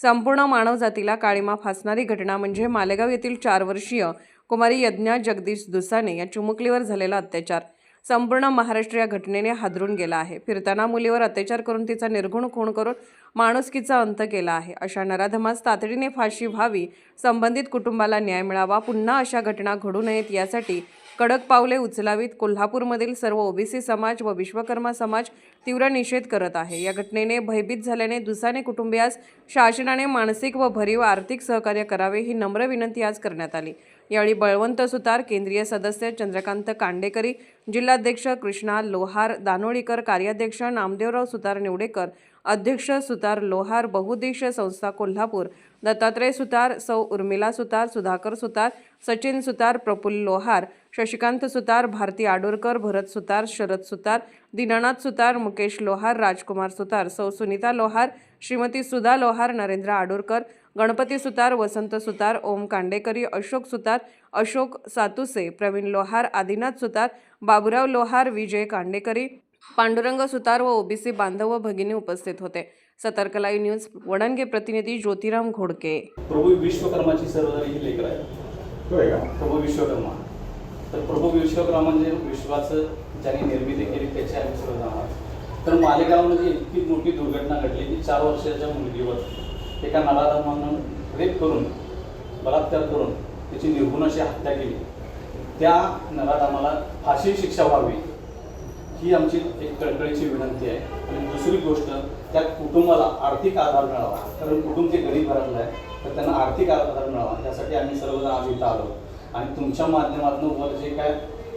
संपूर्ण मानवजातीला काळीमा फासणारी घटना म्हणजे मालेगाव येथील चार वर्षीय कुमारी यज्ञा जगदीश दुसाने या चिमुकलीवर झालेला अत्याचार. संपूर्ण महाराष्ट्र या घटनेने हादरून गेला आहे. फिरताना मुलीवर अत्याचार करून तिचा निर्गुण खून करून माणुसकीचा अंत केला आहे. अशा नराधमास तातडीने फाशी व्हावी संबंधित कुटुंबाला न्याय मिळावा पुन्हा अशा घटना घडू नयेत यासाठी कडक पावले उचलावीत. कोल्हापूरमधील सर्व ओबीसी समाज व विश्वकर्मा समाज तीव्र निषेध करत आहे. या घटनेने भयभीत झाल्याने दुसाने कुटुंबियास शासनाने मानसिक व भरीव आर्थिक सहकार्य करावे ही नम्र विनंती आज करण्यात आली. यावेळी बळवंत सुतार केंद्रीय सदस्य चंद्रकांत कांडेकरी जिल्हाध्यक्ष कृष्णा लोहार दानोळीकर कार्याध्यक्ष नामदेवराव सुतार निवडेकर अध्यक्ष सुतार लोहार बहुद्देशीय संस्था कोल्हापूर दत्तात्रय सुतार सौ उर्मिला सुतार सुधाकर सुतार सचिन सुतार प्रफुल्ल लोहार शशिकांत सुतार भारती आडोरकर भरत सुतार शरद सुतार दीनानाथ सुतार मुकेश लोहार राजकुमार सुतार सौ सुनीता लोहार श्रीमती सुधा लोहार नरेंद्र आडोरकर गणपती सुतार वसंत सुतार ओम कांडेकरी अशोक सुतार अशोक सातुसे प्रवीण लोहार आदिनाथ सुतार बाबुराव लोहार विजय कांडेकरी पांडुरंग सुतार व ओबीसी बांधव व भगिनी उपस्थित होते. सतर्क लाईव्ह न्यूज वडणगे प्रतिनिधी ज्योतिराम घोडके. प्रभू विश्वकर्माची सर्वजण ही लेकर आहे प्रभू विश्वकर्मा. तर प्रभू विश्वकर्मा म्हणजे विश्वाचं ज्याने निर्मिती केली त्याचे आम्ही सर्वजण आहोत. तर मालेगावमध्ये इतकी मोठी दुर्घटना घडली की चार वर्षाच्या मुलगीवर एका नराधमानं रेप करून बलात्कार करून त्याची निर्गुण अशी हत्या केली. त्या नराधमाला फाशी शिक्षा व्हावी. ही आमची एक कळकळीची विनंती आहे. आणि दुसरी गोष्ट त्या कुटुंबाला आर्थिक आधार मिळावा. कारण कुटुंब ते गरीब घरातलं आहे तर त्यांना आर्थिक आधार मिळावा. यासाठी आम्ही सर्वजण आज इथं आलो. आणि तुमच्या माध्यमातून वर जे काय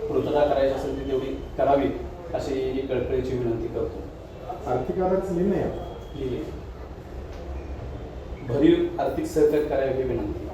पूर्तता करायची असेल ती तेवढी करावी अशी ही कळकळीची विनंती करतो. आर्थिक आधारच लिहिलं भरीव आर्थिक सहकार्य करावे ही विनंती.